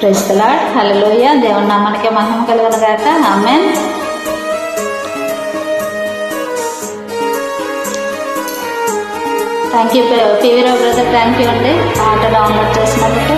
Praise తలాడ్ హలలోయ దేవుని నామానికే మహిమ కలగను గాక. Amen thank you P V Rao brother thank you అండి. ఆట డౌన్లోడ్ చేసినందుకు.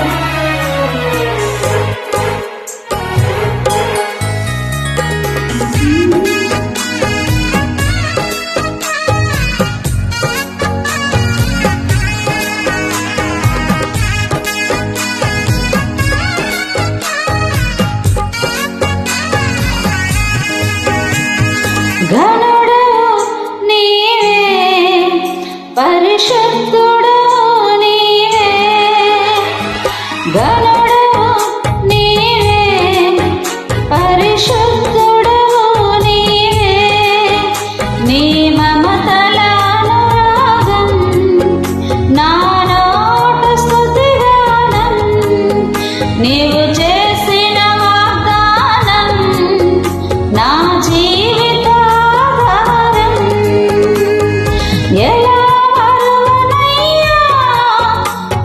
ఘనుడు నీవే పరిశుద్ధుడు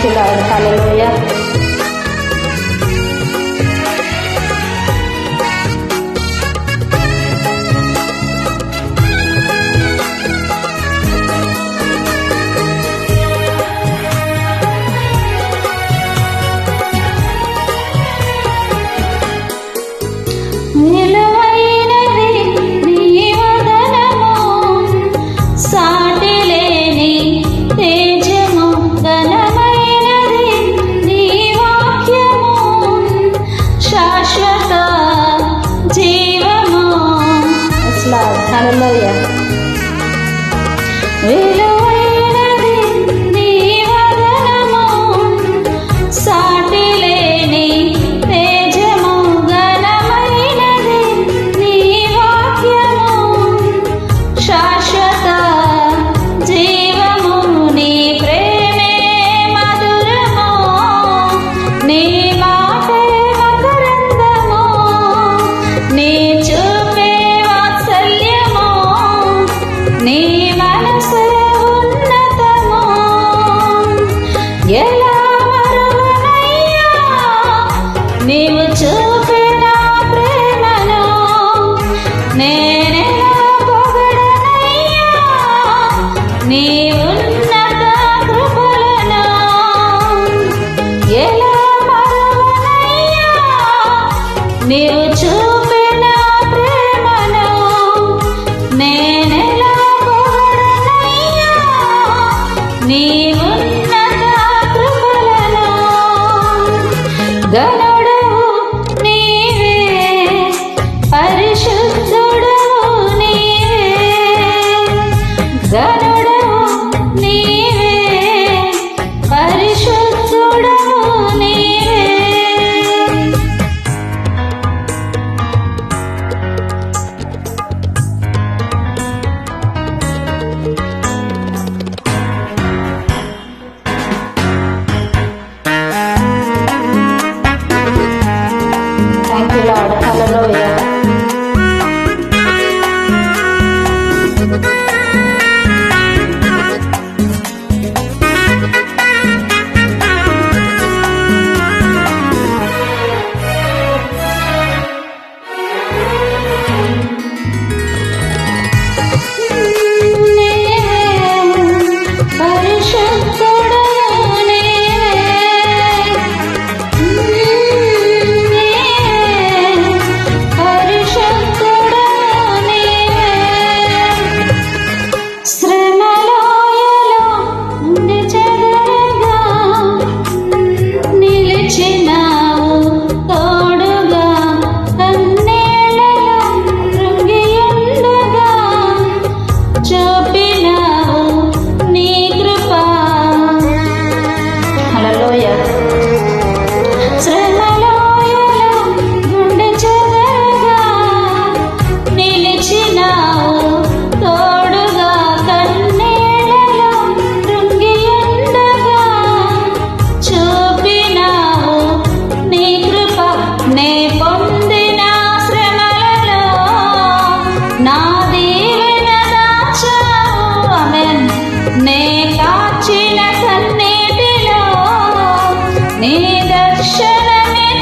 Hallelujah. Dana!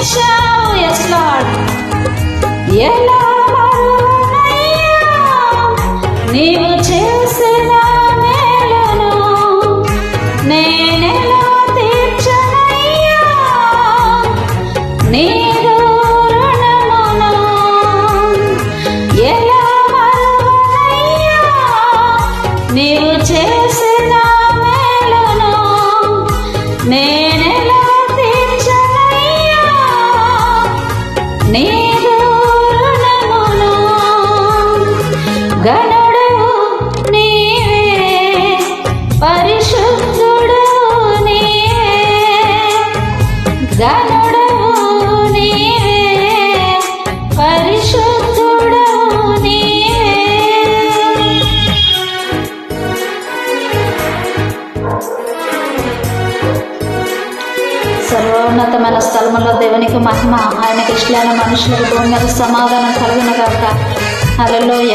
show, yes, Lord. నీవు చేసిన మేలును నీ సమయంలో దేవునికి మహిమ ఆయనకి ఇష్టమైన మనుషులకు భూమి మీద సమాధానం కలుగునగాక అలలోయ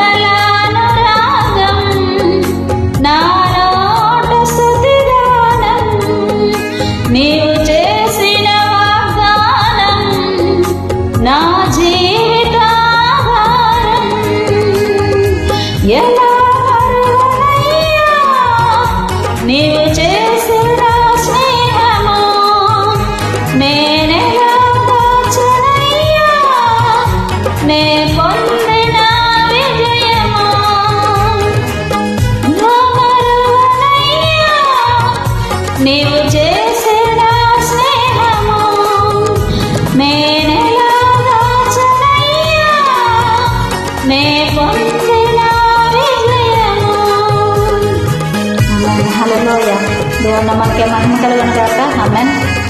హలో దేవుడు నమ్మకే మహిమ కలుగును కాక అమ్మాయి